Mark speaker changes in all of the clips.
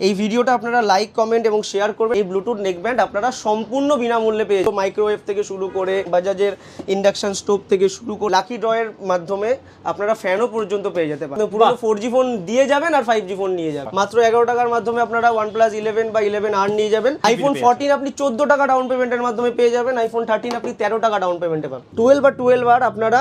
Speaker 1: এই ভিডিওটা আপনারা লাইক কমেন্ট এবং শেয়ার করবেন। এই ব্লুটুথ নেক ব্যান্ড আপনারা সম্পূর্ণ বিনামূল্যে পেয়ে মাইক্রোওয়েভ থেকে শুরু করে বাজাজের ইন্ডাকশন স্টোভ থেকে শুরু করে লাকি ড্রয়ের মাধ্যমে আপনারা ফ্যানও পর্যন্ত পেয়ে যেতে পারেন। পুরো ফোর জি ফোন দিয়ে যাবেন আর ফাইভ জি ফোন নিয়ে যাবেন। মাত্র এগারো টাকার মাধ্যমে আপনারা ওয়ান প্লাস ইলেভেন বা ইলেভেন আর নিয়ে যাবেন। আইফোন ফোরটিন আপনি চোদ্দ টাকা ডাউন পেমেন্টের মাধ্যমে পেয়ে যাবেন। আইফোন থার্টিন আপনি তেরো টাকা ডাউন পেমেন্টে পাবেন। টুয়েলভ বা টুয়েলভ আর আপনারা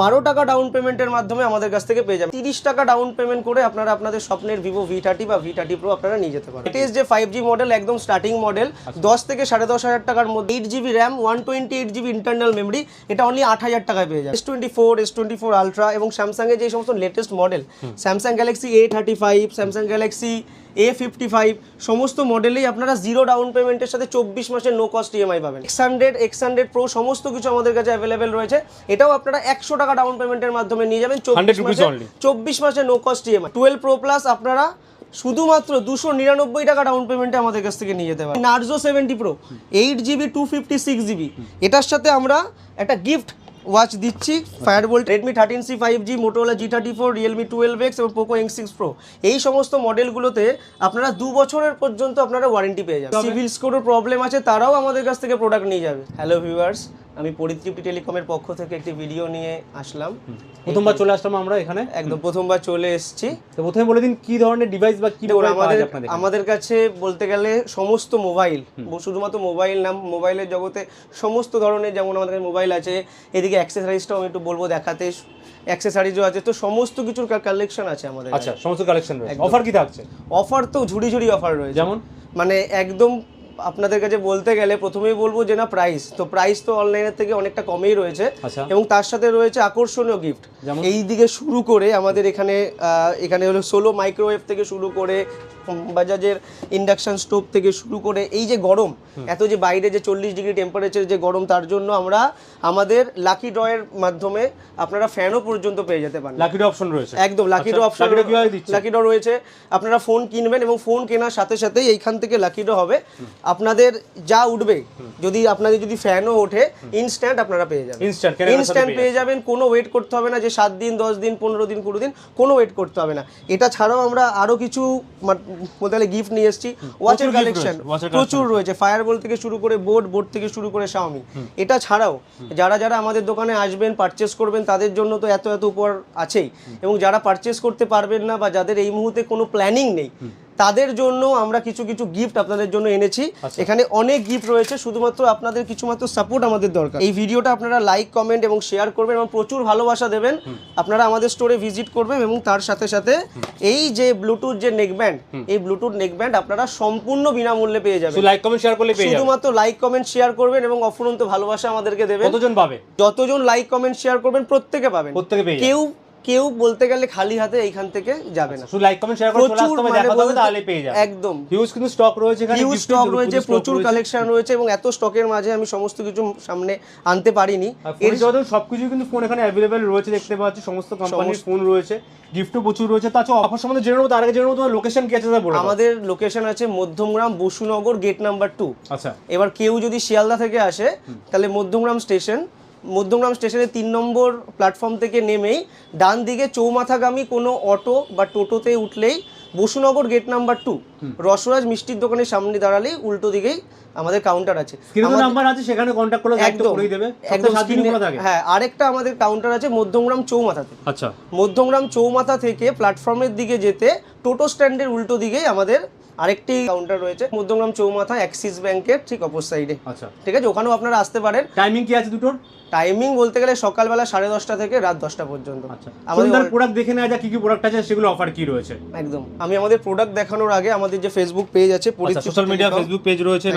Speaker 1: বারো টাকা ডাউন পেমেন্টের মাধ্যমে আমাদের কাছ থেকে পেয়ে যাবেন। তিরিশ টাকা ডাউন পেমেন্ট করে আপনারা আপনাদের স্বপ্নের ভিভো ভি থার্টি বা ভি থার্টি প্রো আপনারা নিয়ে যেতে পারেন। ইট যে ফাইভ জি মডেল একদম স্টার্টিং মডেল দশ থেকে সাড়ে দশ হাজার টাকার মধ্যে eight GB RAM one twenty eight GB internal memory এটা অনলি আট হাজার টাকায় পেয়ে যায় S twenty four S twenty four ultra এবং স্যামসাংয়ের যে সমস্ত latest model Samsung Galaxy A thirty five Samsung Galaxy A fifty five সমস্ত মডেলেই আপনারা জিরো ডাউন পেমেন্টের সাথে চব্বিশ মাসের নো কস্ট ইএমআই পাবেন। X hundred X hundred pro সমস্ত কিছু আমাদের কাছে অ্যাভেলেবেল রয়েছে। এটাও আপনারা একশো টাকা ডাউন পেমেন্টের মাধ্যমে নিয়ে যাবেন। চব্বিশ
Speaker 2: 100
Speaker 1: মাসে চব্বিশ মাসে no cost EMI twelve pro plus আপনারা শুধুমাত্র দুশো নিরানব্বই টাকা ডাউন পেমেন্টে আমাদের কাছ থেকে নিয়ে যেতে পারেন Narzo seventy pro eight GB two fifty six GB এটার সাথে আমরা একটা গিফট ওয়াচ দিচ্ছি fire Fireboltt Redmi thirteen C five G Motorola G thirty four Realme twelve X এবং পোকো এক্স সিক্স প্রো এই সমস্ত মডেলগুলোতে আপনারা দু বছরের পর্যন্ত আপনারা ওয়ারেন্টি পেয়ে যাবেন। সিভিল স্কোরের প্রবলেম আছে তারাও আমাদের কাছ থেকে প্রোডাক্ট নিয়ে যাবে। হ্যালো ভিউয়ার্স আমি পরিতৃপ্তি টেলিকমের পক্ষ থেকে একটি ভিডিও নিয়ে আসলাম।
Speaker 2: প্রথমবার চলে আসলাম আমরা এখানে।
Speaker 1: একদম প্রথমবার চলে এসেছি।
Speaker 2: তো প্রথমে বলে দিন কি ধরনের ডিভাইস বা কি
Speaker 1: আমাদের আমাদের কাছে বলতে গেলে সমস্ত মোবাইল শুধুমাত্র মোবাইল নাম মোবাইলের জগতে সমস্ত ধরনের যেমন আমাদের কাছে মোবাইল আছে এদিকে অ্যাক্সেসরিজটাও আমি একটু বলব দেখাতে। অ্যাক্সেসরিজও আছে তো সমস্ত কিছুর কালেকশন আছে আমাদের
Speaker 2: আচ্ছা সমস্ত কালেকশন রয়েছে। অফার কি থাকছে?
Speaker 1: অফার তো ঝুড়ি ঝুড়ি অফার রয়েছে।
Speaker 2: যেমন?
Speaker 1: মানে একদম আপনাদের কাছে বলতে গেলে প্রথমেই বলব যে না প্রাইস তো প্রাইস তো অনলাইনের থেকে অনেকটা কমেই রয়েছে।
Speaker 2: আচ্ছা।
Speaker 1: এবং তার সাথে রয়েছে আকর্ষণীয় গিফট? এই দিকে শুরু করে আমাদের এখানে এখানে হলো সোলো মাইক্রোওয়েভ থেকে শুরু করে বাজাজের ইন্ডাকশন স্টোভ থেকে শুরু করে এই যে গরম এত যে বাইরে যে চল্লিশ ডিগ্রি টেম্পারেচার যে গরম তার জন্য আমরা আমাদের লাকি ড্রয়ের মাধ্যমে আপনারা ফ্যানও পর্যন্ত পেয়ে যেতে পারেন
Speaker 2: লাকি ড্র অপশন রয়েছে।
Speaker 1: একদম lucky draw option? Lucky draw রয়েছে। আপনারা ফোন কিনবেন এবং ফোন কেনার সাথে সাথেই এইখান থেকে লাকি ড্র হবে। আপনাদের যা উঠবে যদি আপনাদের যদি ফ্যানও ওঠে ইনস্ট্যান্ট আপনারা পেয়ে যাবেন।
Speaker 2: ইনস্ট্যান্ট
Speaker 1: ইনস্ট্যান্ট পেয়ে যাবেন। কোনো ওয়েট করতে হবে না যে সাত দিন দশ দিন পনেরো দিন কুড়ি দিন কোনো ওয়েট করতে হবে না। এটা ছাড়াও আমরা আরও কিছু বলতে গেলে গিফট নিয়ে এসেছি। ওয়াচের কালেকশন প্রচুর রয়েছে। ফায়ারবল থেকে শুরু করে বোর্ড বোর্ড থেকে শুরু করে শাওমি এটা ছাড়াও যারা যারা আমাদের দোকানে আসবেন পারচেস করবেন তাদের জন্য তো এত এত উপহার আছেই। এবং যারা পারচেস করতে পারবেন না বা যাদের এই মুহূর্তে কোনো প্ল্যানিং নেই তাদের জন্য আমরা কিছু কিছু গিফট আপনাদের জন্য এনেছি। এখানে অনেক গিফট রয়েছে শুধুমাত্র আপনাদের কিছু মাত্র সাপোর্ট আমাদের দরকার। এই ভিডিওটা আপনারা লাইক কমেন্ট এবং শেয়ার করবেন এবং প্রচুর ভালোবাসা দেবেন। আপনারা আমাদের স্টোরে ভিজিট করবেন এবং তার সাথে সাথে এই যে ব্লুটুথ যে নেকব্যান্ড এই ব্লুটুথ নেকব্যান্ড আপনারা সম্পূর্ণ বিনামূল্যে পেয়ে যাবেন।
Speaker 2: লাইক কমেন্ট শেয়ার করলে
Speaker 1: শুধুমাত্র লাইক কমেন্ট শেয়ার করবেন এবং অফুরন্ত ভালোবাসা আমাদেরকে দেবেন।
Speaker 2: কতজন পাবে?
Speaker 1: যতজন লাইক কমেন্ট শেয়ার করবেন প্রত্যেকে পাবেন।
Speaker 2: প্রত্যেকে
Speaker 1: কেউ কেউ বলতে গেলে খালি হাতে এইখান থেকে যাবে না।
Speaker 2: শুধু লাইক কমেন্ট শেয়ার করে চলে আসতে হবে
Speaker 1: মানে
Speaker 2: দেখাতে তাহলে পেয়ে যাবে।
Speaker 1: একদম।
Speaker 2: হিউজ কিন্তু স্টক রয়েছে এখানে
Speaker 1: হিউজ স্টক রয়েছে প্রচুর কালেকশন রয়েছে এবং এত স্টকের মাঝে আমি সমস্ত কিছু সামনে আনতে পারিনি।
Speaker 2: আর ফোনের সবকিছু কিন্তু ফোন এখানে অ্যাভেলেবেল রয়েছে দেখতে পাচ্ছি সমস্ত কোম্পানির ফোন রয়েছে গিফটও প্রচুর রয়েছে। তাছাড়া অফার সম্বন্ধে জেনে নেব তার আগে জেনে নেব তোমার লোকেশন কি আছে তা বলে।
Speaker 1: আমাদের লোকেশন আছে Madhyamgram Basunagar gate number two
Speaker 2: আচ্ছা।
Speaker 1: এবার কেউ যদি শিয়ালদা থেকে আসে তাহলে মধ্যমগ্রাম স্টেশন মধ্যমগ্রাম স্টেশনের তিন নম্বর প্ল্যাটফর্ম থেকে নেমেই ডান দিকে চৌমাথাগামী কোনো অটো বা টোটোতে উঠলেই Basunagar gate number two Rasraj মিষ্টির দোকানের সামনে দাঁড়ালেই উল্টো দিকেই আমাদের কাউন্টার আছে।
Speaker 2: নাম্বার আছে সেখানে কন্ট্যাক্ট করলে একদম দেবে?
Speaker 1: একদম
Speaker 2: থাকে।
Speaker 1: হ্যাঁ আরেকটা আমাদের কাউন্টার আছে মধ্যমগ্রাম চৌমাথাতে
Speaker 2: আচ্ছা।
Speaker 1: মধ্যমগ্রাম চৌমাথা থেকে প্ল্যাটফর্মের দিকে যেতে টোটো স্ট্যান্ডের উল্টো দিকেই আমাদের আরেকটি কাউন্টার রয়েছে মধ্যমগ্রাম চৌমাথা অ্যাক্সিস ব্যাংকের ঠিক অপর সাইডে
Speaker 2: আচ্ছা।
Speaker 1: ঠিক আছে? ওখানেও আপনারা আসতে পারেন।
Speaker 2: টাইমিং কি আছে দুটোর?
Speaker 1: টাইমিং বলতে গেলে সকালবেলা সাড়ে দশটা থেকে রাত দশটা পর্যন্ত।
Speaker 2: আচ্ছা।
Speaker 1: আমাদের
Speaker 2: প্রোডাক্ট দেখে নেওয়া কি কি প্রোডাক্ট আছে সেগুলো অফার কি রয়েছে।
Speaker 1: একদম। আমি আমাদের প্রোডাক্ট দেখানোর আগে আমাদের যে ফেসবুক পেজ আছে
Speaker 2: সোশ্যাল মিডিয়া ফেসবুক পেজ রয়েছে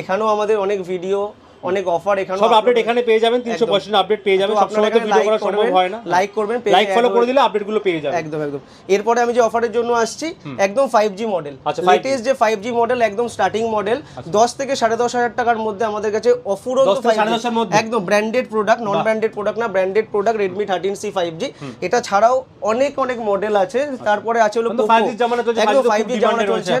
Speaker 1: এখানেও আমাদের অনেক ভিডিও অনেক অফার এখানে
Speaker 2: সব আপডেট এখানে পেয়ে যাবেন তিনশো পঁয়ষট্টি আপডেট পেয়ে যাবেন। সব সময় তো ভিডিও করা সম্ভব হয় না।
Speaker 1: লাইক করবেন
Speaker 2: লাইক ফলো করে দিলে আপডেটগুলো পেয়ে যাবেন।
Speaker 1: একদম একদম। এরপরে আমি যে অফারের জন্য আসছি একদম ফাইভ জি মডেল
Speaker 2: আচ্ছা, 5G
Speaker 1: লেটেস্ট যে ফাইভ জি মডেল একদম স্টার্টিং মডেল দশ থেকে সাড়ে দশ হাজার টাকার মধ্যে আমাদের কাছে অফুরন্ত
Speaker 2: 10 থেকে
Speaker 1: 5G
Speaker 2: সাড়ে 10 মধ্যে?
Speaker 1: একদম branded product non branded product না branded product C five G এটা ছাড়াও অনেক অনেক মডেল আছে। তারপরে আছে হলো
Speaker 2: 5G
Speaker 1: একদম
Speaker 2: 5G
Speaker 1: ফাইভ জি
Speaker 2: demand
Speaker 1: জামানা চলছে।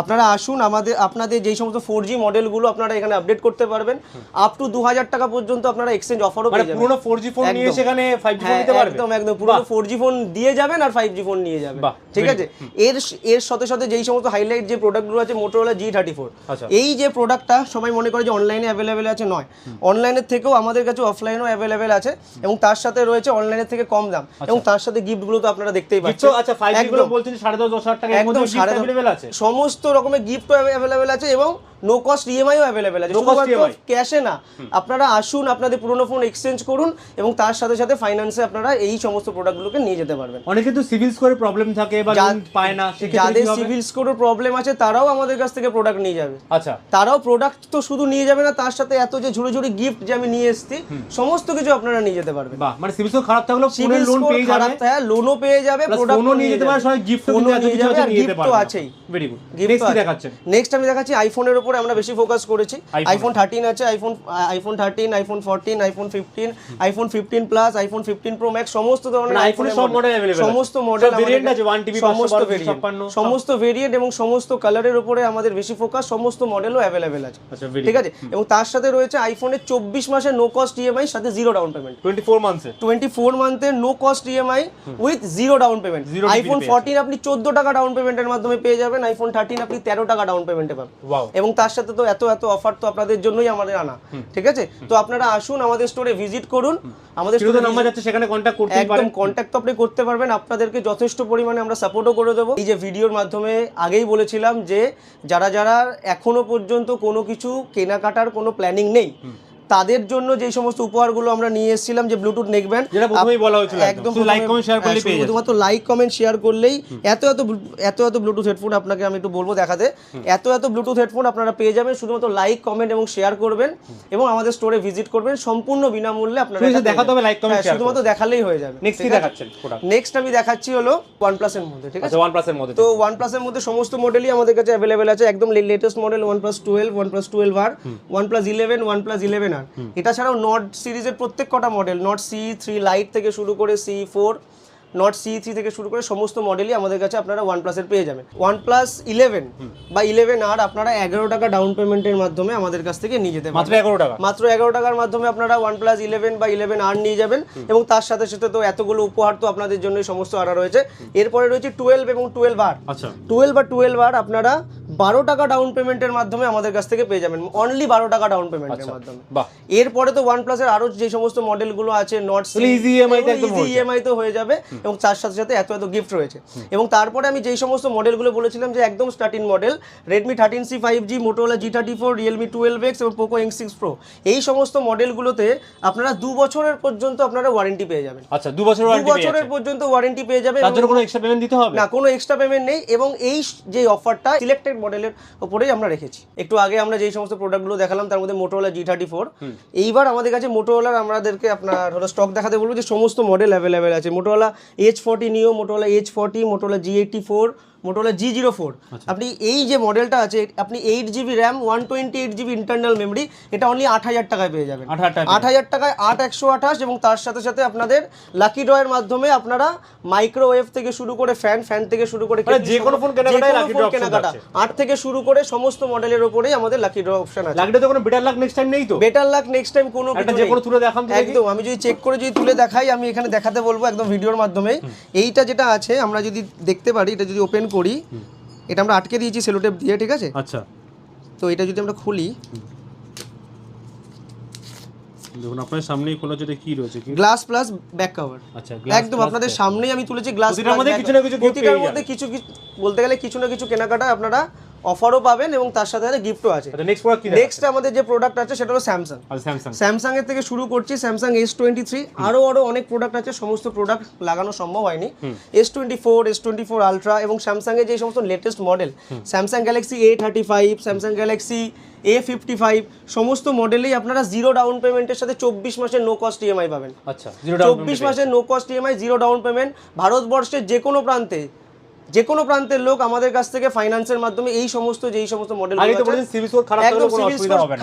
Speaker 1: আপনারা আসুন আমাদের আপনাদের যেই সমস্ত ফোর জি মডেলগুলো আপনারা এখানে আপডেট করতে পারবেন। আপ টু দু হাজার টাকা পর্যন্ত আপনারা এক্সচেঞ্জ অফারও
Speaker 2: মানে
Speaker 1: পেয়ে যাবেন।
Speaker 2: পুরোনো ফোর জি ফোন নিয়ে সেখানে ফাইভ জি
Speaker 1: হ্যাঁ
Speaker 2: নিতে পারবে?
Speaker 1: একদম একদম। পুরো ফোর জি ফোন দিয়ে যাবেন আর ফাইভ জি ফোন নিয়ে যাবেন। ঠিক আছে? এর এর সাথে সাথে যেই সমস্ত হাইলাইট যে প্রোডাক্টগুলো আছে মোটোরোলা জি থার্টি ফোর
Speaker 2: আচ্ছা।
Speaker 1: এই যে প্রোডাক্টটা সবাই মনে করে যে অনলাইনে অ্যাভেলেবেল আছে নয়। অনলাইনের থেকেও আমাদের কাছে অফলাইনেও অ্যাভেলেবেল আছে এবং তার সাথে রয়েছে অনলাইনের থেকে কম দাম। এবং তার সাথে গিফটগুলো তো আপনারা দেখতেই পাচ্ছেন।
Speaker 2: আচ্ছা ফাইভ জি গুলো। বলছেন সাড়ে দশ দশ হাজার টাকা
Speaker 1: একদম সাড়ে
Speaker 2: অ্যাভেলেবেল আছে।
Speaker 1: সমস্ত রকমের গিফটও অ্যাভেলেবেল আছে এবং নো কস্ট ইএমআইও অ্যাভেলেবেল আছে। শুধুমাত্র
Speaker 2: EMI
Speaker 1: ক্যাশে না আপনারা আসুন আপনাদের পুরনো ফোন এক্সচেঞ্জ করুন এবং তার সাথে সাথে ফাইন্যান্সে আপনারা এই সমস্ত প্রোডাক্টগুলোকে নিয়ে যেতে পারবেন।
Speaker 2: অনেকে তো সিভিল স্কোরে প্রবলেম থাকে বা পায় না
Speaker 1: যাদের সিভিল স্কোরের প্রবলেম আছে তারাও আমাদের কাছ থেকে প্রোডাক্ট নিয়ে যাবে।
Speaker 2: আচ্ছা।
Speaker 1: তারাও প্রোডাক্ট তো শুধু নিয়ে যাবে না তার সাথে এত যে ঝুড়ি ঝুড়ি গিফট যে আমি নিয়ে এসেছি সমস্ত কিছু আপনারা নিয়ে যেতে পারবেন।
Speaker 2: বাহ মানে সিভিল স্কোর খারাপ থাকলেও ফোনের লোন
Speaker 1: স্কোর
Speaker 2: পেয়ে যাবে।
Speaker 1: হ্যাঁ লোনও পেয়ে যাবে
Speaker 2: ফোনও নিয়ে যেতে পারে সবাই এত কিছু নিয়ে যেতে
Speaker 1: গিফট তো আছেই।
Speaker 2: ভেরি গুড
Speaker 1: গিফট
Speaker 2: নেক্সট দেখাচ্ছেন?
Speaker 1: নেক্সট আমি দেখাচ্ছি আইফোনের উপরে আমরা বেশি ফোকাস করেছি। আইফোন থার্টিন আছে iPhone iPhone thirteen iPhone fourteen iPhone fifteen iPhone fifteen plus iPhone fifteen pro max সমস্ত ধরনের
Speaker 2: মানে এর
Speaker 1: iPhone
Speaker 2: সব আছে।
Speaker 1: সমস্ত মডেল
Speaker 2: সব আছে, 1 TB,
Speaker 1: সমস্ত ভেরিয়েন্ট সমস্ত ভেরিয়েন্ট এবং সমস্ত কালারের উপরে আমাদের বেশি ফোকাস সমস্ত মডেলও অ্যাভেলেবেল আছে।
Speaker 2: আচ্ছা
Speaker 1: ঠিক আছে? এবং তার সাথে রয়েছে আইফোনের চব্বিশ মাসের নো কস্ট ইএমআই সাথে zero down payment
Speaker 2: twenty four মান্থসে
Speaker 1: twenty four মান্থের no cost EMI with zero down payment iPhone fourteen আপনি চোদ্দ টাকা ডাউন পেমেন্টের মাধ্যমে পেয়ে যাবেন আইফোন থার্টিন আপনি তেরো টাকা ডাউন পেমেন্টে পাবেন। এবং তার সাথে তো এত এত অফার তো আপনাদের জন্যই আমাদের আনা ঠিক আছে? তো আপনারা আসুন আমাদের স্টোরে ভিজিট করুন। আমাদের স্টোরে
Speaker 2: নাম্বার যাচ্ছে সেখানে কন্ট্যাক্ট পারেন
Speaker 1: একদম
Speaker 2: পারেন।
Speaker 1: কন্ট্যাক্ট তো আপনি করতে পারবেন। আপনাদেরকে যথেষ্ট পরিমাণে আমরা সাপোর্টও করে দেবো। এই যে ভিডিওর মাধ্যমে আগেই বলেছিলাম যে যারা যারা এখনও পর্যন্ত কোনো কিছু কেনাকাটার কোনো প্ল্যানিং নেই তাদের জন্য যে সমস্ত উপহারগুলো আমরা নিয়ে এসেছিলাম যে ব্লুটুথ নেকব্যান্ড
Speaker 2: বলা হয়েছিল একদম। লাইক কমেন্ট শেয়ার
Speaker 1: শুধুমাত্র লাইক কমেন্ট শেয়ার করলেই এত এত এত এত ব্লুটুথ হেডফোন আপনাকে আমি একটু বলব দেখাতে। এত এত ব্লুটুথ হেডফোন আপনারা পেয়ে যাবেন শুধুমাত্র লাইক কমেন্ট এবং শেয়ার করবেন এবং আমাদের স্টোরে ভিজিট করবেন সম্পূর্ণ বিনামূল্যে আপনারা
Speaker 2: দেখাতে হবে লাইক কমেন্ট
Speaker 1: হ্যাঁ, শুধুমাত্র দেখালেই হয়ে যাবে।
Speaker 2: নেক্সট কি দেখাচ্ছেন
Speaker 1: নেক্সট আমি দেখাচ্ছি হলো OnePlus এর মধ্যে ঠিক আছে?
Speaker 2: আচ্ছা, প্লাস এর মধ্যে
Speaker 1: তো OnePlus এর মধ্যে সমস্ত মডেলই আমাদের কাছে অ্যাভেলেবেল আছে। একদম latest model OnePlus 12 OnePlus eleven OnePlus eleven original এটা ছাড়াও নট সিরিজের প্রত্যেক কটা model Nord C three lite থেকে শুরু করে C four Nord C three থেকে শুরু করে সমস্ত মডেলই আমাদের কাছে আপনারা ওয়ান প্লাসের পেয়ে যাবেন। ওয়ান প্লাস ইলেভেন বা ইলেভেন আর আপনারা এগারো টাকা ডাউন পেমেন্টের মাধ্যমে আমাদের কাছ থেকে নিয়ে যেতে
Speaker 2: মাত্র এগারো টাকা?
Speaker 1: মাত্র এগারো টাকার মাধ্যমে আপনারা ওয়ান প্লাস ইলেভেন বা ইলেভেন আর নিয়ে যাবেন এবং তার সাথে সাথে তো এতগুলো উপহার তো আপনাদের জন্য সমস্ত আড়া রয়েছে। এরপরে রয়েছে টুয়েলভ এবং টুয়েলভ আর টুয়েলভ বা টুয়েলভ আর আপনারা বারো টাকা ডাউন পেমেন্টের মাধ্যমে আমাদের কাছ থেকে পেয়ে যাবেন। অনলি বারো টাকা ডাউন পেমেন্টের মাধ্যমে। এরপরে তো ওয়ান প্লাসের আরও যে সমস্ত মডেলগুলো আছে নট ইজি ইএমআই তো হয়ে যাবে। এবং তার সাথে সাথে এত এত গিফট রয়েছে। এবং তারপরে আমি যেই সমস্ত মডেলগুলো বলেছিলাম যে একদম starting model Redmi thirteen C five G Motorola G thirty four Realme twelve X এবং পোকো এক্স সিক্স প্রো এই সমস্ত মডেলগুলোতে আপনারা দু বছরের পর্যন্ত আপনারা ওয়ারেন্টি পেয়ে যাবেন।
Speaker 2: আচ্ছা দু বছর
Speaker 1: দু বছরের পর্যন্ত ওয়ারেন্টি পেয়ে যাবে
Speaker 2: তার জন্য কোনো এক্সট্রা পেমেন্ট দিতে হবে?
Speaker 1: না কোনো এক্সট্রা পেমেন্ট নেই এবং এই যে অফারটা সিলেক্টেড মডেলের উপরেই আমরা রেখেছি। একটু আগে আমরা যেই সমস্ত প্রোডাক্টগুলো দেখালাম তার মধ্যে মোটোওয়ালা জি থার্টি ফোর এইবার আমাদের কাছে মোটোওয়ালার আমাদেরকে আপনার হলো স্টক দেখাতে বলব যে সমস্ত মডেল অ্যাভেলেবেল আছে। Motorola edge forty neo Motorola edge forty Motorola G eighty four Motorola G zero four আপনি এই যে মডেলটা আছে আপনি eight GB RAM one twenty eight GB internal memory এটা অনলি আট হাজার টাকায় পেয়ে যাবেন।
Speaker 2: আট হাজার
Speaker 1: টাকায় আট একশো আঠাশ এবং তার সাথে সাথে আপনাদের লাকি ড্রয়ের মাধ্যমে আপনারা মাইক্রোওয়েভ থেকে শুরু করে ফ্যান ফ্যান থেকে শুরু করে
Speaker 2: যে কোনো ফোন
Speaker 1: কেনাকাটা। আট থেকে শুরু করে সমস্ত মডেলের ওপরেই আমাদের লাকি ড্র অপশন আছে।
Speaker 2: লাগলে তো কোনো বেটার লাক নেক্সট টাইম নেই তো?
Speaker 1: বেটার লাক নেক্সট টাইম কোনো
Speaker 2: যে কোনো তুলে দেখান তো
Speaker 1: একদম আমি যদি চেক করে যদি তুলে দেখাই আমি এখানে দেখাতে বলব একদম ভিডিওর মাধ্যমে এইটা যেটা আছে আমরা যদি দেখতে পারি এটা যদি ওপেন করি এটা আমরা আটকে দিয়েছি সেলোটেপ দিয়ে ঠিক আছে?
Speaker 2: আচ্ছা।
Speaker 1: তো এটা যদি আমরা খুলি।
Speaker 2: দেখুন আপনার সামনেই খোলা যেটা কি রয়েছে কি?
Speaker 1: গ্লাস প্লাস ব্যাক কভার
Speaker 2: আচ্ছা
Speaker 1: একদম আপনাদের সামনেই আমি তুলেছি গ্লাস
Speaker 2: প্রতিটার মধ্যে কিছু না কিছু
Speaker 1: প্রতিটার মধ্যে কিছু বলতে গেলে কিছু না কিছু কেনাকাটা আপনারা অফারও পাবেন এবং তার সাথে সাথে গিফটও আছে।
Speaker 2: আচ্ছা নেক্সট
Speaker 1: নেক্সট আমাদের যে প্রোডাক্ট আছে সেটা হলো স্যামসাং
Speaker 2: আচ্ছা স্যামসাং
Speaker 1: স্যামসাং এর থেকে শুরু করছি স্যামসাং এস টোয়েন্টি থ্রি আরও আরও অনেক প্রোডাক্ট আছে সমস্ত প্রোডাক্ট লাগানো সম্ভব হয়নি। S twenty four S twenty four ultra এবং স্যামসাং এর যে সমস্ত latest model Samsung Galaxy A thirty five Samsung Galaxy A fifty five সমস্ত মডেলেই আপনারা জিরো ডাউন পেমেন্টের সাথে চব্বিশ মাসের নো কস্ট ইএমআই পাবেন।
Speaker 2: আচ্ছা
Speaker 1: চব্বিশ মাসের no cost EMI zero down payment ভারতবর্ষের যে কোনো প্রান্তে যে কোনো প্রান্তের লোক আমাদের কাছ থেকে ফাইন্যান্সের মাধ্যমে এই সমস্ত যেই সমস্ত মডেল
Speaker 2: আগে সিভিল স্কোর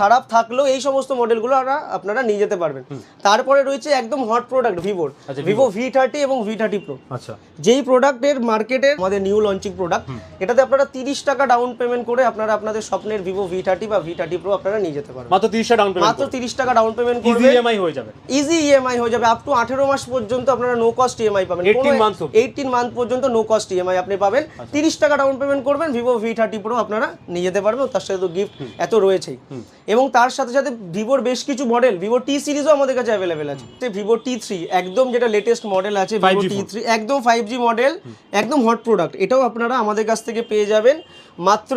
Speaker 2: খারাপ থাকলেও
Speaker 1: এই সমস্ত মডেলগুলো আপনারা নিয়ে যেতে পারবেন। তারপরে রয়েছে একদম হট প্রোডাক্ট ভিভোর ভিভো ভি থার্টি এবং ভি থার্টি প্রো
Speaker 2: আচ্ছা।
Speaker 1: যেই প্রোডাক্টের মার্কেটে আমাদের নিউ লঞ্চিং প্রোডাক্ট এটাতে আপনারা তিরিশ টাকা ডাউন পেমেন্ট করে আপনারা আপনাদের স্বপ্নের ভিভো ভি থার্টি বা ভি থার্টি প্রো আপনারা নিয়ে যেতে পারবেন।
Speaker 2: মাত্র তিরিশটা ডাউন
Speaker 1: মাত্র তিরিশ টাকা ডাউন পেমেন্ট
Speaker 2: ইজি
Speaker 1: করবে
Speaker 2: ইএমআই হয়ে যাবে।
Speaker 1: ইজি ইএমআই হয়ে যাবে। আপ টু আঠেরো মাস পর্যন্ত আপনারা নো কস্ট ইএমআই পাবেন।
Speaker 2: 18 months
Speaker 1: এইটিন মান্থ পর্যন্ত নো কস্ট ইএমআই আপনি পাবেন। তিরিশ টাকা ডাউন পেমেন্ট করবেন ভিভো ভি থার্টি প্রো আপনারা নিয়ে যেতে পারবেন তার সাথে তো গিফট এত রয়েছেই। এবং তার সাথে সাথে ভিভোর বেশ কিছু মডেল ভিভো টি সিরিজও আমাদের কাছে অ্যাভেলেবেল আছে। ভিভো টি থ্রি একদম যেটা লেটেস্ট মডেল আছে ভিভো টি থ্রি একদম ফাইভ জি মডেল একদম হট প্রোডাক্ট এটাও আপনারা আমাদের কাছ থেকে পেয়ে যাবেন। মাত্র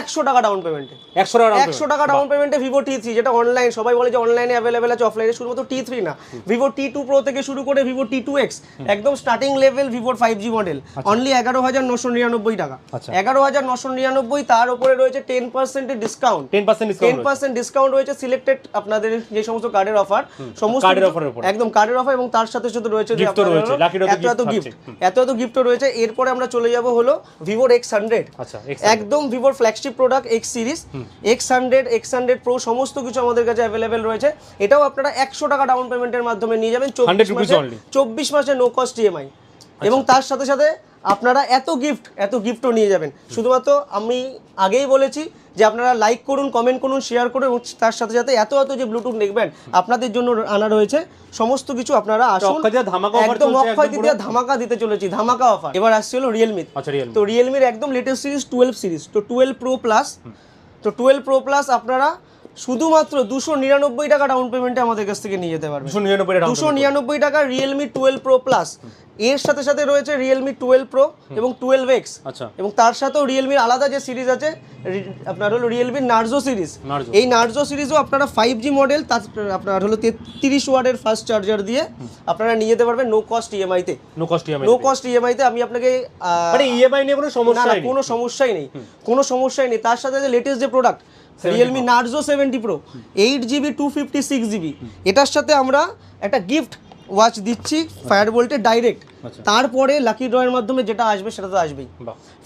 Speaker 1: একশো টাকা ডাউন পেমেন্টে
Speaker 2: একশো টাকা
Speaker 1: একশো টাকা ডাউন পেমেন্টে ভিভো টি থ্রি যেটা অনলাইন সবাই বলে যে অনলাইনে অ্যাভেলেবেল আছে অফলাইনে শুধুমাত্র টি থ্রি না। ভিভো টি টু প্রো থেকে শুরু করে ভিভো টি টু এক্স একদম স্টার্টিং লেভেল ভিভোর ফাইভ জি মডেল অনলি এগারো হাজার নশো নিরানব্বই টাকা।
Speaker 2: আচ্ছা।
Speaker 1: এগারো হাজার নশো নিরানব্বই তার উপরে রয়েছে টেন পার্সেন্টের ডিসকাউন্ট
Speaker 2: 10%
Speaker 1: টেন পার্সেন্ট ডিসকাউন্ট রয়েছে। সিলেক্টেড আপনাদের যে সমস্ত কার্ডের অফার সমস্ত
Speaker 2: কার্ডের উপর।
Speaker 1: একদম কার্ডের অফার এবং তার সাথে সাথে রয়েছে এত এত গিফট এত এত গিফট রয়েছে। এরপরে আমরা চলে যাব হলো ভিভোর এক্স হান্ড্রেড একদম ভিভোর flagship product X series X hundred X hundred pro সমস্ত কিছু আমাদের কাছে অ্যাভেলেবেল রয়েছে। এটাও আপনারা একশো টাকা ডাউন পেমেন্টের মাধ্যমে নিয়ে যাবেন
Speaker 2: 100
Speaker 1: চব্বিশ মাসে। চব্বিশ মাসে নো কস্ট ইএমআই এবং তার সাথে সাথে আপনারা এত গিফট এত গিফটও নিয়ে যাবেন। শুধুমাত্র আমি আগেই বলেছি যে আপনারা লাইক করুন কমেন্ট করুন শেয়ার করুন তার সাথে সাথে এত এত যে ব্লুটুথ দেখবেন আপনাদের জন্য আনা রয়েছে। সমস্ত কিছু আপনারা আসুন একদম অক্ষয়
Speaker 2: পুরো।
Speaker 1: ধামাকা দিতে চলেছি ধামাকা অফার এবার আসছে হলো রিয়েলমি তো রিয়েলমির একদম লেটেস্ট সিরিজ টুয়েলভ সিরিজ তো টুয়েলভ প্রো প্লাস তো টুয়েলভ প্রো প্লাস আপনারা শুধুমাত্র দুশো নিরানব্বই টাকা ডাউন পেমেন্টে আমাদের কাছ থেকে নিয়ে যেতে পারবেন
Speaker 2: দুশো নিরানব্বই
Speaker 1: টাকা রিয়েলমি টুয়েলভ প্রো প্লাস এর সাথে সাথে রয়েছে রিয়েলমি টুয়েলভ প্রো এবং টুয়েলভ এক্স
Speaker 2: আচ্ছা।
Speaker 1: এবং তার সাথেও রিয়েলমির আলাদা যে সিরিজ আছে আপনার হলো রিয়েলমির নার্জো সিরিজ। এই নার্জো সিরিজও আপনারা ফাইভ জি মডেল তার আপনার হলো তেত্রিশ ওয়ার্ডের ফাস্ট চার্জার দিয়ে আপনারা নিয়ে যেতে পারবেন no cost ইএমআইতে
Speaker 2: no cost EMI
Speaker 1: no cost ইএমআইতে আমি আপনাকে আহ,
Speaker 2: মানে ইএমআই নিয়ে কোনো সমস্যা নেই।
Speaker 1: কোনো সমস্যাই নেই। কোনো সমস্যাই নেই। তার সাথে যে লেটেস্ট যে product Realme Narzo seventy pro eight GB two fifty six GB এটার সাথে আমরা একটা গিফট ওয়াচ দিচ্ছি ফায়ার ভোল্টের ডাইরেক্ট। তারপরে লাকি ড্রয়ের মাধ্যমে যেটা আসবে সেটা তো আসবেই।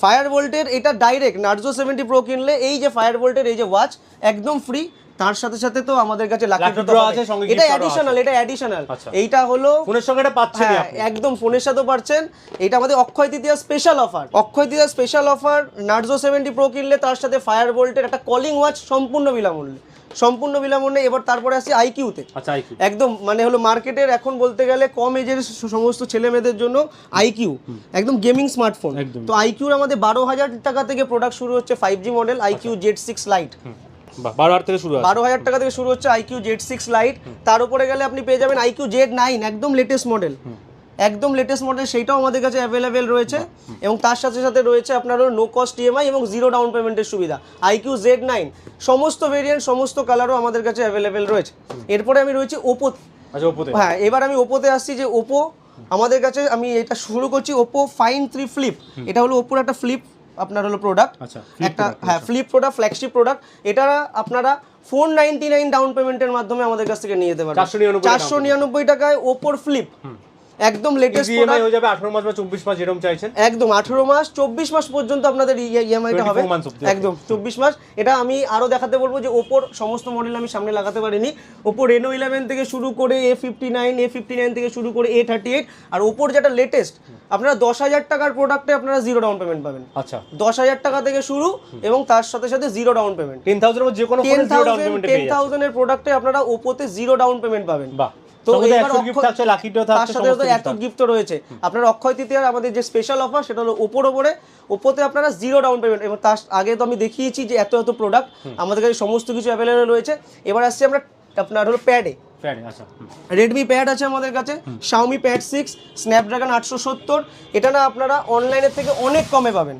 Speaker 1: ফায়ার বোল্টের এটা ডাইরেক্ট নার্জো সেভেন্টি প্রো কিনলে এই যে ফায়ার বোল্টের এই যে ওয়াচ একদম ফ্রি তার সাথে সাথে তো আমাদের কাছে লাকি ড্র
Speaker 2: আছে, সঙ্গে
Speaker 1: এটা অ্যাডিশনাল এটা অ্যাডিশনাল। এইটা হলো
Speaker 2: ফোনের সঙ্গে এটা পাচ্ছেন
Speaker 1: হ্যাঁ একদম ফোনের সাথেও পাচ্ছেন। এটা আমাদের Akshaya Tritiya special offer Akshaya Tritiya special offer Narzo seventy pro কিনলে তার সাথে ফায়ার ভোল্টের একটা কলিং ওয়াচ সম্পূর্ণ বিনামূল্যে। সম্পূর্ণ বিনামূল্যে এবার তারপরে আসি আইকিউতে
Speaker 2: আচ্ছা
Speaker 1: একদম মানে হলো মার্কেটের এখন বলতে গেলে কম এজের সমস্ত ছেলে মেয়েদের জন্য আইকিউ একদম গেমিং স্মার্টফোন তো আইকিউর আমাদের বারো হাজার টাকা থেকে প্রোডাক্ট শুরু হচ্ছে five G model iQOO Z six lite
Speaker 2: বারো হাজার থেকে শুরু
Speaker 1: বারো হাজার টাকা থেকে শুরু হচ্ছে আইকিউ জেড সিক্স লাইট তার উপরে গেলে আপনি পেয়ে যাবেন আইকিউ জেড নাইন একদম লেটেস্ট মডেল একদম লেটেস্ট মডেল সেইটাও আমাদের কাছে অ্যাভেলেবেল রয়েছে। এবং তার সাথে সাথে রয়েছে নো কস্ট ইএমআই এবং জিরো ডাউন পেমেন্টের সুবিধা। আইকিউ জেড নাইন সমস্ত ভেরিয়েন্ট সমস্ত কালারও আমাদের কাছে অ্যাভেলেবেল রয়েছে। এরপরে আমি রয়েছি ওপো
Speaker 2: আচ্ছা ওপোতে
Speaker 1: হ্যাঁ এবার আমি ওপোতে আসছি যে ওপো আমাদের কাছে আমি এটা শুরু করছি ওপো ফাইন থ্রি ফ্লিপ এটা হলো ওপোর একটা ফ্লিপ আপনার হলো প্রোডাক্ট
Speaker 2: আচ্ছা,
Speaker 1: একটা হ্যাঁ ফ্লিপ প্রোডাক্ট ফ্ল্যাগশিপ প্রোডাক্ট এটা আপনারা ফোর নাইনটি নাইন ডাউন পেমেন্টের মাধ্যমে আমাদের কাছ থেকে নিয়ে যেতে
Speaker 2: 499
Speaker 1: চারশো নিরানব্বই টাকায় ওপোর ফ্লিপ একদম লেটেস্ট
Speaker 2: ইএমআই হয়ে যাবে আঠারো মাস বা চব্বিশ মাস যেরকম চাইছেন।
Speaker 1: একদম আঠেরো মাস চব্বিশ মাস পর্যন্ত আপনাদের ইএমআইটা
Speaker 2: 24
Speaker 1: হবে। একদম চব্বিশ মাস। এটা আমি আরও দেখাতে বলব যে ওপোর সমস্ত মডেল আমি সামনে লাগাতে পারিনি। ওপো রেনো ইলেভেন থেকে শুরু করে A fifty nine A fifty nine থেকে শুরু করে এ থার্টি এইট আর ওপোর যেটা লেটেস্ট আপনারা দশ হাজার টাকার প্রোডাক্টে আপনারা জিরো ডাউন পেমেন্ট পাবেন।
Speaker 2: আচ্ছা।
Speaker 1: দশ হাজার টাকা থেকে শুরু এবং তার সাথে সাথে zero down payment
Speaker 2: ten thousand যে কোনো
Speaker 1: টেন
Speaker 2: ফোনে জিরো ডাউন
Speaker 1: থাউজেন্ড
Speaker 2: পেমেন্টে
Speaker 1: টেন
Speaker 2: পেয়ে যাচ্ছে
Speaker 1: থাউজেন্ডের প্রোডাক্টে আপনারা ওপোতে জিরো ডাউন পেমেন্ট পাবেন।
Speaker 2: বাহ।
Speaker 1: তো রয়েছে। আপনার অক্ষয় তৃতীয়ার আমাদের যে স্পেশাল অফার সেটা হলো ওপোর ওপরে ওপোতে আপনারা জিরো ডাউন পেমেন্ট এবং তার আগে তো আমি দেখিয়েছি যে এত এত প্রোডাক্ট আমাদের কাছে সমস্ত কিছু অ্যাভেলেবল রয়েছে। এবার আসছি আমরা আপনার হলো প্যাডে। রেডমি প্যাড আছে আমাদের কাছে শাওমি প্যাড সিক্স স্ন্যাপড্রাগন আটশো সত্তর এটা না আপনারা অনলাইনের থেকে অনেক কমে পাবেন।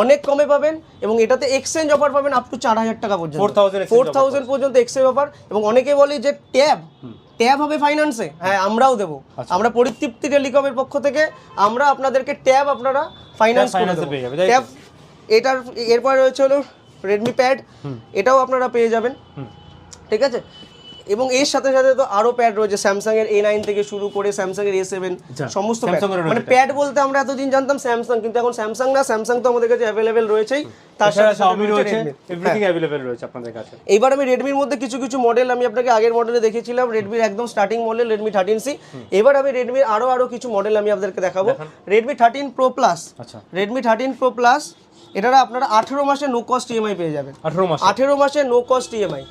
Speaker 1: অনেক কমে পাবেন এবং এটাতে এক্সচেঞ্জ অফার পাবেন আপ টু চার হাজার টাকা পর্যন্ত।
Speaker 2: 4,000 exchange
Speaker 1: ফোর থাউজেন্ড পর্যন্ত এক্সচেঞ্জ অফার এবং অনেকে বলে যে ট্যাব ট্যাব হবে ফাইন্যান্সে হ্যাঁ আমরাও দেবো।
Speaker 2: আচ্ছা।
Speaker 1: আমরা পরিতৃপ্তি টেলিকমের পক্ষ থেকে আমরা আপনাদেরকে ট্যাব আপনারা ফাইন্যান্স করে দেবো। ট্যাব এটার এরপর রয়েছে হলো রেডমি প্যাড এটাও আপনারা পেয়ে যাবেন। ঠিক আছে? এবং এর সাথে সাথে তো আরও প্যাড রয়েছে স্যামসাং এর এ নাইন থেকে শুরু করে স্যামসাং এর এ সেভেন সমস্ত। মানে প্যাড বলতে আমরা এতদিন জানতাম স্যামসাং কিন্তু এখন স্যামসাং না স্যামসাং তো আমাদের কাছে অ্যাভেলেবেল রয়েছেই। তার সাথে
Speaker 2: Xiaomi রয়েছে
Speaker 1: Redmi।
Speaker 2: এভরিথিং অ্যাভেলেবেল রয়েছে আপনাদের কাছে।
Speaker 1: এইবার আমি রেডমির মধ্যে কিছু কিছু মডেল আমি আপনাকে আগের মডেলে দেখিয়েছিলাম রেডমির একদম starting model Redmi thirteen C এবার আমি রেডমির আরও আরও কিছু মডেল আমি আপনাদেরকে দেখাবো। রেডমি থার্টিন প্রো প্লাস
Speaker 2: আচ্ছা।
Speaker 1: রেডমি থার্টিন প্রো প্লাস এটারা আপনারা আঠেরো মাসে নো কস্ট ইএমআই পেয়ে যাবেন।
Speaker 2: আঠারো মাস?
Speaker 1: আঠেরো মাসে নো কস্ট ইএমআই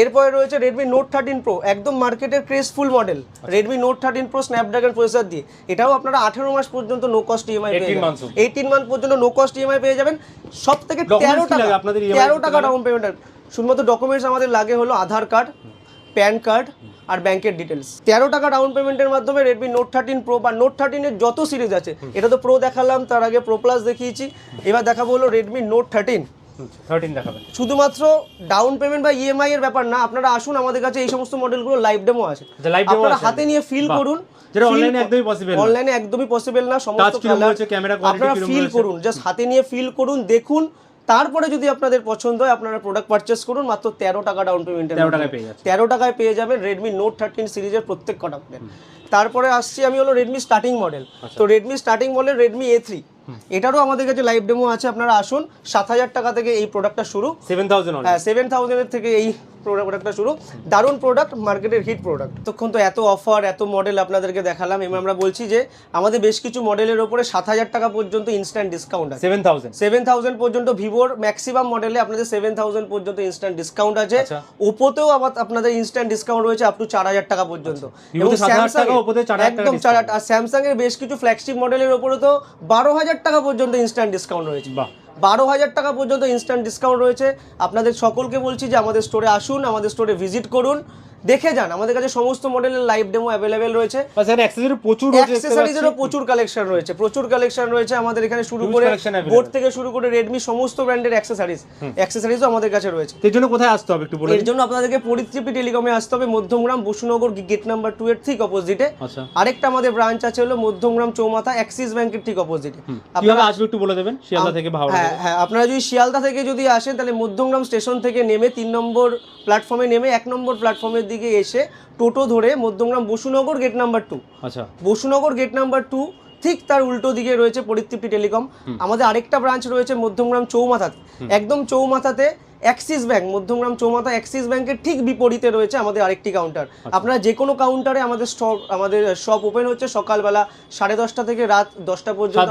Speaker 1: এরপরে রয়েছে রেডমি নোট থার্টিন প্রো একদম মার্কেটের ক্রেসফুল model Redmi note thirteen pro Snapdragon processor দিয়ে। এটাও আপনারা আঠেরো মাস পর্যন্ত নো কস্ট ইএমআই পেয়ে
Speaker 2: 18
Speaker 1: যাবেন।
Speaker 2: months অবধি।
Speaker 1: এইটিন মান্থ পর্যন্ত নো কস্ট ইএমআই পেয়ে যাবেন। সব থেকে তেরো টাকা
Speaker 2: আপনাদের
Speaker 1: তেরো টাকা ডাউন পেমেন্ট শুধুমাত্র ডকুমেন্টস আমাদের লাগে হলো আধার কার্ড প্যান কার্ড আর ব্যাংকের ডিটেলস তেরো টাকা ডাউন পেমেন্টের মাধ্যমে রেডমি নোট থার্টিন প্রো বা নোট থার্টিনের যত সিরিজ আছে এটা তো প্রো দেখালাম তার আগে প্রো প্লাস দেখিয়েছি। এবার দেখাবো হলো রেডমি নোট থার্টিন
Speaker 2: থার্টিন দেখাবেন।
Speaker 1: শুধুমাত্র ডাউন পেমেন্ট বা ইএমআই এর ব্যাপার না আপনারা আসুন আমাদের কাছে এই সমস্ত মডেলগুলো লাইভ ডেমো আছে। আপনারা হাতে নিয়ে ফিল করুন।
Speaker 2: যেটা একদমই
Speaker 1: অনলাইনে একদমই পসিবল না। সমস্ত আপনারা ফিল করুন। জাস্ট হাতে নিয়ে ফিল করুন দেখুন। তারপরে যদি আপনাদের পছন্দ হয় আপনারা প্রোডাক্ট পারচেস করুন। মাত্র তেরো টাকা ডাউন
Speaker 2: যাচ্ছে।
Speaker 1: তেরো টাকায় পেয়ে যাবেন রেডমি নোট থার্টিন সিরিজের প্রত্যেক কটা তারপরে আসছি আমি হলো রেডমি স্টার্টিং মডেল। তো Redmi starting model Redmi A three এটারও আমাদের কাছে লাইভ ডেমো আছে আপনারা আসুন। সাত হাজার টাকা থেকে এই প্রোডাক্টটা শুরু।
Speaker 2: সেভেন থাউজেন্ড
Speaker 1: হ্যাঁ সেভেন থাউজেন্ডের থেকে এই প্রোডাক্টটা শুরু। দারুণ প্রোডাক্ট মার্কেটের হিট প্রোডাক্ট তখন তো এত অফার এত মডেল আপনাদেরকে দেখালাম। এবং আমরা বলছি যে আমাদের বেশ কিছু মডেলের ওপরে সাত হাজার টাকা পর্যন্ত ইনস্ট্যান্ট ডিসকাউন্ট আছে।
Speaker 2: সেভেন থাউজেন্ড
Speaker 1: সেভেন থাউজেন্ড পর্যন্ত ভিভোর ম্যাক্সিমাম মডেলে আপনাদের সেভেন থাউজেন্ড পর্যন্ত ইনস্ট্যান্ট ডিসকাউন্ট আছে।
Speaker 2: আচ্ছা।
Speaker 1: ওপোতেও আবার আপনাদের ইনস্ট্যান্ট ডিসকাউন্ট রয়েছে আপ টু চার হাজার টাকা পর্যন্ত।
Speaker 2: 7,000 ওপোতে
Speaker 1: একদম চার হাজার আর স্যামসাং এর বেশ কিছু ফ্ল্যাগশিপ মডেলের ওপরে তো বারো হাজার টাকা পর্যন্ত ইনস্ট্যান্ট ডিসকাউন্ট রয়েছে।
Speaker 2: বাহ।
Speaker 1: বারো হাজার টাকা পর্যন্ত ইনস্ট্যান্ট ডিসকাউন্ট রয়েছে। আপনাদের সকলকে বলছি যে আমাদের স্টোরে আসুন, আমাদের স্টোরে ভিজিট করুন। দেখে যান আমাদের কাছে সমস্ত মডেলের লাইভ ডেমো অ্যাভেলেবেল রয়েছে।
Speaker 2: প্রচুর।
Speaker 1: অ্যাক্সেসরিজেরও প্রচুর কালেকশন রয়েছে প্রচুর কালেকশন রয়েছে আমাদের এখানে শুরু করে। বোট থেকে শুরু করে রেডমি সমস্ত ব্র্যান্ডের অ্যাক্সেসরিজ অ্যাক্সেসরিজও আমাদের কাছে রয়েছে।
Speaker 2: এর জন্য কোথায় আসতে হবে একটু বলে
Speaker 1: এর জন্য আপনাদেরকে পরিতৃপ্তি টেলিকমে আসতে হবে Madhyamgram Basunagar gate number two এর ঠিক অপোজিটে
Speaker 2: আচ্ছা।
Speaker 1: আরেকটা আমাদের ব্রাঞ্চ আছে হলো মধ্যমগ্রাম চৌমাথা অ্যাক্সিস ব্যাংকের ঠিক অপোজিটে
Speaker 2: কীভাবে আসবে একটু বলে দেবেন? শিয়ালদা থেকে ভাবনা
Speaker 1: হ্যাঁ হ্যাঁ আপনারা যদি শিয়ালদা থেকে যদি আসেন তাহলে মধ্যমগ্রাম স্টেশন থেকে নেমে তিন নম্বর প্ল্যাটফর্মে নেমে এক নম্বর প্ল্যাটফর্মের দিকে এসে টোটো ধরে Madhyamgram Basunagar gate number two
Speaker 2: আচ্ছা।
Speaker 1: বসুনগর গেট নাম্বার টু ঠিক তার উল্টো দিকে রয়েছে পরিতৃপ্তি টেলিকম। আমাদের আরেকটা ব্রাঞ্চ রয়েছে মধ্যমগ্রাম চৌমাথাতে। একদম চৌমাথাতে অ্যাক্সিস ব্যাংক মধ্যমগ্রাম চৌমাথা অ্যাক্সিস ব্যাংকের ঠিক বিপরীতে রয়েছে আমাদের আরেকটি কাউন্টার আপনারা যে কোনো কাউন্টারে আমাদের স্টক আমাদের শপ ওপেন হচ্ছে সকালবেলা সাড়ে দশটা থেকে রাত দশটা পর্যন্ত।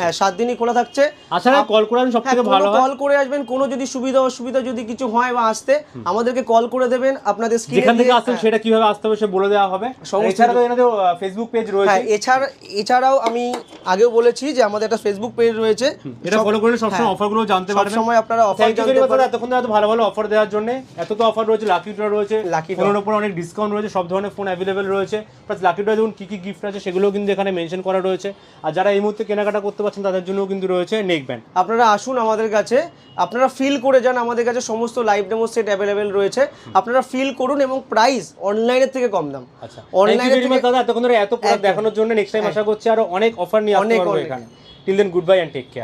Speaker 1: হ্যাঁ সাত দিনই খোলা থাকছে।
Speaker 2: আচ্ছা কল সব
Speaker 1: হ্যাঁ
Speaker 2: থেকে ভালো
Speaker 1: কল করে আসবেন কোনো যদি সুবিধা অসুবিধা যদি কিছু হয় বা আসতে আমাদেরকে কল করে দেবেন আপনাদের
Speaker 2: যেখান থেকে আসছেন সেটা কীভাবে আসতে হবে সে বলে দেওয়া হবে। এছাড়া তো এনাদের ফেসবুক পেজ রয়েছে।
Speaker 1: হ্যাঁ এছাড়া এছাড়াও আমি আগেও বলেছি যে আমাদের একটা ফেসবুক পেজ রয়েছে।
Speaker 2: এটা ফলো করে সবসময় অফারগুলো জানতে
Speaker 1: সব
Speaker 2: পারবেন।
Speaker 1: সময় আপনারা অফার জানতে
Speaker 2: ভেরি
Speaker 1: পারেন
Speaker 2: এত ভালো ভালো অফার দেওয়ার জন্য। এত তো অফার রয়েছে লাকি ড্র রয়েছে
Speaker 1: draw।
Speaker 2: ফোনের উপর অনেক ডিসকাউন্ট রয়েছে সব ধরনের ফোন অ্যাভেলেবেল রয়েছে। প্লাস লাকি ড্র দেখুন কী কী গিফট আছে সেগুলোও কিন্তু এখানে মেনশন করা রয়েছে। আর যারা এই মুহূর্তে কেনাকাটা করতে পারছেন তাদের জন্যও কিন্তু রয়েছে নেক ব্যান্ড
Speaker 1: আপনারা আসুন আমাদের কাছে আপনারা ফিল করে যান আমাদের কাছে সমস্ত লাইভ ডেমো সেট অ্যাভেলেবেল রয়েছে। আপনারা ফিল করুন এবং প্রাইস অনলাইনের থেকে কম দাম।
Speaker 2: আচ্ছা। মাচ দাদা এতক্ষণ ধরে এত প্রোডাক্ট দেখানোর জন্য নেক্সট টাইম আশা করছি আরও অনেক অফার নিয়ে
Speaker 1: অনেক, অনেক।
Speaker 2: এখানে। Till then good bye and take care